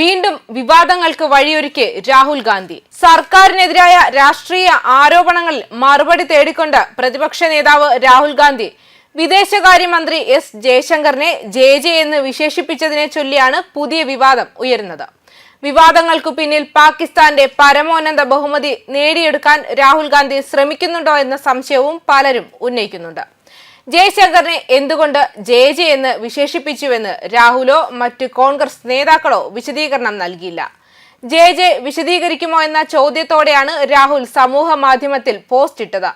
വീണ്ടും വിവാദങ്ങൾക്ക് വഴിയൊരുക്കി രാഹുൽ ഗാന്ധി. സർക്കാരിനെതിരായ രാഷ്ട്രീയ ആരോപണങ്ങളിൽ മറുപടി തേടിക്കൊണ്ട് പ്രതിപക്ഷ നേതാവ് രാഹുൽ ഗാന്ധി വിദേശകാര്യമന്ത്രി എസ് ജയശങ്കറിനെ ജെ ജെ എന്ന് വിശേഷിപ്പിച്ചതിനെ ചൊല്ലിയാണ് പുതിയ വിവാദം ഉയരുന്നത്. വിവാദങ്ങൾക്കു പിന്നിൽ പാകിസ്ഥാന്റെ പരമോന്നത ബഹുമതി നേടിയെടുക്കാൻ രാഹുൽ ഗാന്ധി ശ്രമിക്കുന്നുണ്ടോ എന്ന സംശയവും പലരും ഉന്നയിക്കുന്നുണ്ട്. ജയശങ്കറിനെ എന്തുകൊണ്ട് ജെ ജെ എന്ന് വിശേഷിപ്പിച്ചുവെന്ന് രാഹുലോ മറ്റ് കോൺഗ്രസ് നേതാക്കളോ വിശദീകരണം നൽകിയില്ല. ജെ ജെ വിശദീകരിക്കുമോ എന്ന ചോദ്യത്തോടെയാണ് രാഹുൽ സമൂഹ മാധ്യമത്തിൽ പോസ്റ്റ് ഇട്ടത്.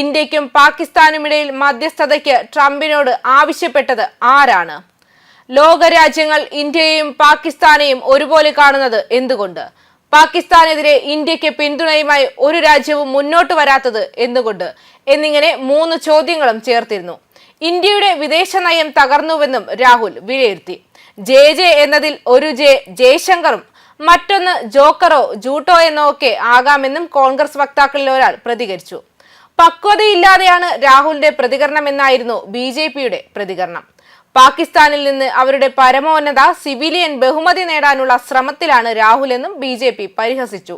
ഇന്ത്യക്കും പാകിസ്ഥാനുമിടയിൽ മധ്യസ്ഥതയ്ക്ക് ട്രംപിനോട് ആവശ്യപ്പെട്ടത് ആരാണ്? ലോകരാജ്യങ്ങൾ ഇന്ത്യയെയും പാകിസ്ഥാനെയും ഒരുപോലെ കാണുന്നത് എന്തുകൊണ്ട്? പാകിസ്ഥാനെതിരെ ഇന്ത്യയ്ക്ക് പിന്തുണയുമായി ഒരു രാജ്യവും മുന്നോട്ട് വരാത്തത് എന്തുകൊണ്ട്? എന്നിങ്ങനെ മൂന്ന് ചോദ്യങ്ങളും ചേർത്തിരുന്നു. ഇന്ത്യയുടെ വിദേശ നയം തകർന്നുവെന്നും രാഹുൽ വിലയിരുത്തി. ജെ ജെ എന്നതിൽ ഒരു ജെ ജയശങ്കറും മറ്റൊന്ന് ജോക്കറോ ജൂട്ടോ എന്നോ ഒക്കെ ആകാമെന്നും കോൺഗ്രസ് വക്താക്കളിൽ ഒരാൾ പ്രതികരിച്ചു. പക്വതയില്ലാതെയാണ് രാഹുലിന്റെ പ്രതികരണമെന്നായിരുന്നു ബി ജെ പിയുടെ പ്രതികരണം. പാകിസ്ഥാനിൽ നിന്ന് അവരുടെ പരമോന്നത സിവിലിയൻ ബഹുമതി നേടാനുള്ള ശ്രമത്തിലാണ് രാഹുൽ എന്നും ബി ജെ പി പരിഹസിച്ചു.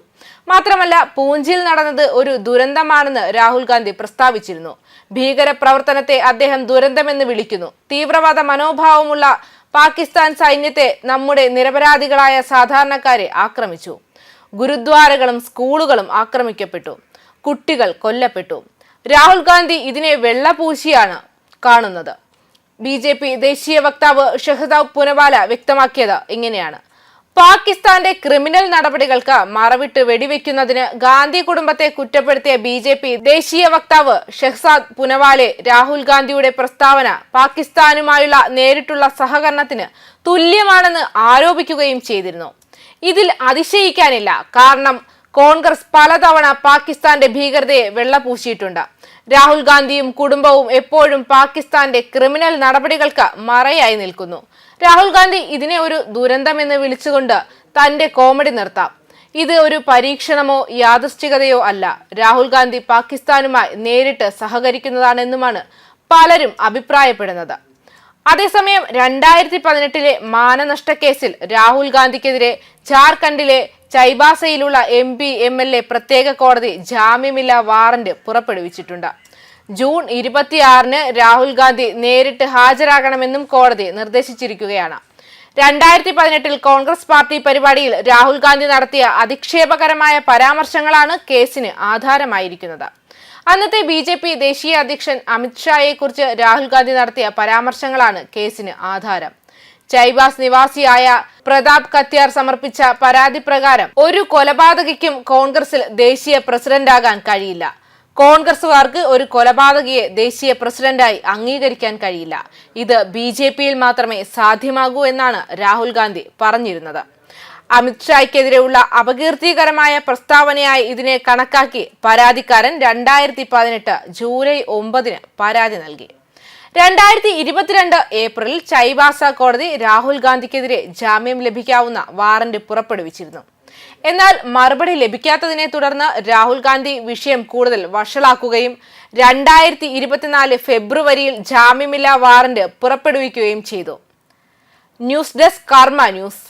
മാത്രമല്ല പൂഞ്ചിൽ നടന്നത് ഒരു ദുരന്തമാണെന്ന് രാഹുൽ ഗാന്ധി പ്രസ്താവിച്ചിരുന്നു. ഭീകര പ്രവർത്തനത്തെ അദ്ദേഹം ദുരന്തമെന്ന് വിളിക്കുന്നു. തീവ്രവാദ മനോഭാവമുള്ള പാകിസ്ഥാൻ സൈന്യത്തെ നമ്മുടെ നിരപരാധികളായ സാധാരണക്കാരെ ആക്രമിച്ചു. ഗുരുദ്വാരകളും സ്കൂളുകളും ആക്രമിക്കപ്പെട്ടു. കുട്ടികൾ കൊല്ലപ്പെട്ടു. രാഹുൽ ഗാന്ധി ഇതിനെ വെള്ളപൂശിയാണ് കാണുന്നത്. ബി ജെ പി ദേശീയ വക്താവ് ഷെഹദാബ് പുനവാല വ്യക്തമാക്കിയത് ഇങ്ങനെയാണ്. പാകിസ്ഥാന്റെ ക്രിമിനൽ നടപടികൾക്ക് മറവിട്ട് വെടിവെക്കുന്നതിന് ഗാന്ധി കുടുംബത്തെ കുറ്റപ്പെടുത്തിയ ബി ജെ പി ദേശീയ വക്താവ് ഷെഹ്സാദ് പുനവാലെ രാഹുൽ ഗാന്ധിയുടെ പ്രസ്താവന പാകിസ്ഥാനുമായുള്ള നേരിട്ടുള്ള സഹകരണത്തിന് തുല്യമാണെന്ന് ആരോപിക്കുകയും ചെയ്തിരുന്നു. ഇതിൽ അതിശയിക്കാനില്ല. കാരണം കോൺഗ്രസ് പലതവണ പാകിസ്ഥാന്റെ ഭീകരതയെ വെള്ളപൂശിയിട്ടുണ്ട്. രാഹുൽ ഗാന്ധിയും കുടുംബവും എപ്പോഴും പാകിസ്ഥാന്റെ ക്രിമിനൽ നടപടികൾക്ക് മറയായി നിൽക്കുന്നു. രാഹുൽ ഗാന്ധി ഇതിനെ ഒരു ദുരന്തമെന്ന് വിളിച്ചുകൊണ്ട് തന്റെ കോമഡി നിർത്താം. ഇത് ഒരു പരീക്ഷണമോ യാദൃശ്ചികതയോ അല്ല. രാഹുൽ ഗാന്ധി പാകിസ്ഥാനുമായി നേരിട്ട് സഹകരിക്കുന്നതാണെന്നുമാണ് പലരും അഭിപ്രായപ്പെടുന്നത്. അതേസമയം രണ്ടായിരത്തി പതിനെട്ടിലെ മാനനഷ്ട കേസിൽ രാഹുൽ ഗാന്ധിക്കെതിരെ ജാർഖണ്ഡിലെ ചൈബാസയിലുള്ള M P M L A പ്രത്യേക കോടതി ജാമ്യമില്ലാ വാറന്റ് പുറപ്പെടുവിച്ചിട്ടുണ്ട്. ജൂൺ ഇരുപത്തിയാറിന് രാഹുൽ ഗാന്ധി നേരിട്ട് ഹാജരാകണമെന്നും കോടതി നിർദ്ദേശിച്ചിരിക്കുകയാണ്. രണ്ടായിരത്തി പതിനെട്ടിൽ കോൺഗ്രസ് പാർട്ടി പരിപാടിയിൽ രാഹുൽ ഗാന്ധി നടത്തിയ അധിക്ഷേപകരമായ പരാമർശങ്ങളാണ് കേസിന് ആധാരമായിരിക്കുന്നത്. അന്നത്തെ ബി ജെ പി ദേശീയ അധ്യക്ഷൻ അമിത്ഷായെ കുറിച്ച് രാഹുൽ ഗാന്ധി നടത്തിയ പരാമർശങ്ങളാണ് കേസിന് ആധാരം. ചൈബാസ് നിവാസിയായ പ്രതാപ് കത്യാർ സമർപ്പിച്ച പരാതി പ്രകാരം ഒരു കൊലപാതകയ്ക്കും കോൺഗ്രസിൽ ദേശീയ പ്രസിഡന്റാകാൻ കഴിയില്ല. കോൺഗ്രസുകാർക്ക് ഒരു കൊലപാതകയെ ദേശീയ പ്രസിഡന്റായി അംഗീകരിക്കാൻ കഴിയില്ല. ഇത് ബി മാത്രമേ സാധ്യമാകൂ എന്നാണ് രാഹുൽ ഗാന്ധി പറഞ്ഞിരുന്നത്. അമിത്ഷായ്ക്കെതിരെയുള്ള അപകീർത്തികരമായ പ്രസ്താവനയായി ഇതിനെ കണക്കാക്കി പരാതിക്കാരൻ രണ്ടായിരത്തി പതിനെട്ട് ജൂലൈ ഒമ്പതിന് പരാതി നൽകി. രണ്ടായിരത്തി ഇരുപത്തിരണ്ട് ഏപ്രിലിൽ ചൈബാസ കോടതി രാഹുൽ ഗാന്ധിക്കെതിരെ ജാമ്യം ലഭിക്കാവുന്ന വാറന്റ് പുറപ്പെടുവിച്ചിരുന്നു. എന്നാൽ മറുപടി ലഭിക്കാത്തതിനെ തുടർന്ന് രാഹുൽ ഗാന്ധി വിഷയം കൂടുതൽ വഷളാക്കുകയും രണ്ടായിരത്തി ഇരുപത്തിനാല് ഫെബ്രുവരിയിൽ ജാമ്യമില്ലാ വാറന്റ് പുറപ്പെടുവിക്കുകയും ചെയ്തു. News desk Karma news.